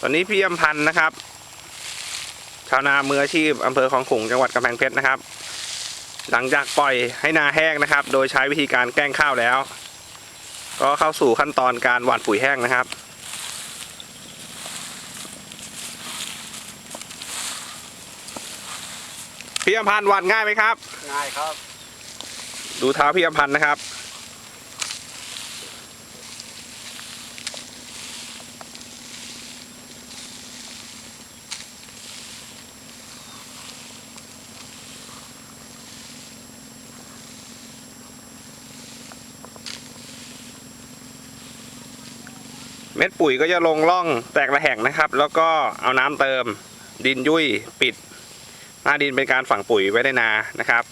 ตอนนี้พี่อำพันธ์นะครับ ชาวนามืออาชีพอำเภอของขลุงจังหวัดกำแพงเพชรนะครับ หลังจากปล่อยให้นาแห้งนะครับ โดยใช้วิธีการแกล้งข้าวแล้ว ก็เข้าสู่ขั้นตอนการหว่านปุ๋ยแห้งนะครับพี่อำพันธ์หว่านง่ายไหมครับ ง่ายครับ ดูเท้าพี่อำพันธ์นะครับ เม็ดปุ๋ยก็จะลงร่องแตกระแหงนะครับ แล้วก็เอาน้ำเติม ดินยุ่ยปิด หน้าดินเป็นการฝังปุ๋ยไว้ได้นานะครับ